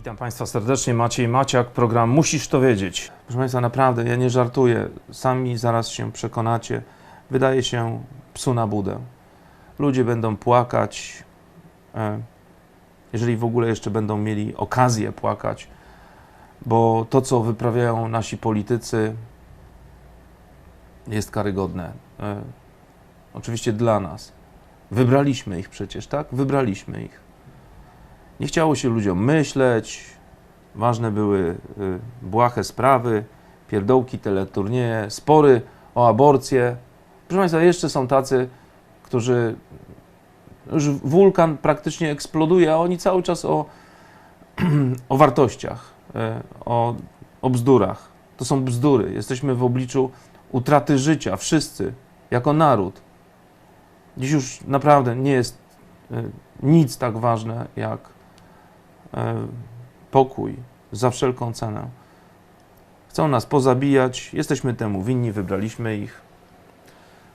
Witam Państwa serdecznie, Maciej Maciak, program Musisz to wiedzieć. Proszę Państwa, naprawdę, ja nie żartuję, sami zaraz się przekonacie. Wydaje się psu na budę. Ludzie będą płakać, e, jeżeli w ogóle jeszcze będą mieli okazję płakać, bo to, co wyprawiają nasi politycy, jest karygodne. E, Oczywiście dla nas. Wybraliśmy ich przecież, tak? Wybraliśmy ich. Nie chciało się ludziom myśleć, ważne były y, błahe sprawy, pierdołki, teleturnieje, spory o aborcję. Proszę Państwa, jeszcze są tacy, którzy już wulkan praktycznie eksploduje, a oni cały czas o, o wartościach, y, o, o bzdurach. To są bzdury. Jesteśmy w obliczu utraty życia, wszyscy, jako naród. Dziś już naprawdę nie jest y, nic tak ważne jak pokój za wszelką cenę. Chcą nas pozabijać, jesteśmy temu winni, wybraliśmy ich.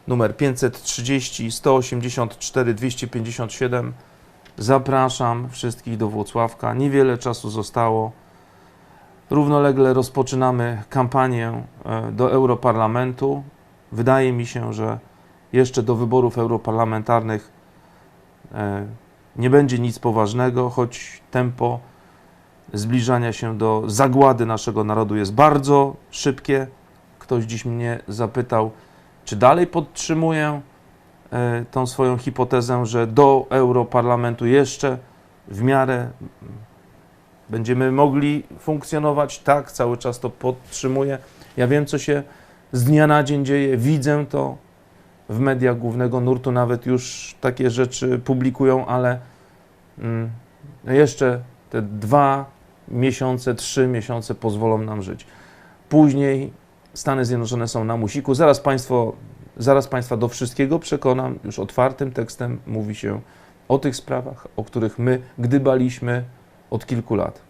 Numer 530 184 257. Zapraszam wszystkich do Włocławka. Niewiele czasu zostało. Równolegle rozpoczynamy kampanię e, do Europarlamentu. Wydaje mi się, że jeszcze do wyborów europarlamentarnych e, nie będzie nic poważnego, choć tempo zbliżania się do zagłady naszego narodu jest bardzo szybkie. Ktoś dziś mnie zapytał, czy dalej podtrzymuję e, tą swoją hipotezę, że do Europarlamentu jeszcze w miarę będziemy mogli funkcjonować. Tak, cały czas to podtrzymuję. Ja wiem, co się z dnia na dzień dzieje, widzę to w mediach głównego nurtu, nawet już takie rzeczy publikują, ale mm, no jeszcze te dwa miesiące, trzy miesiące pozwolą nam żyć. Później Stany Zjednoczone są na musiku. Zaraz Państwo, zaraz Państwa do wszystkiego przekonam. Już otwartym tekstem mówi się o tych sprawach, o których my gdybaliśmy od kilku lat.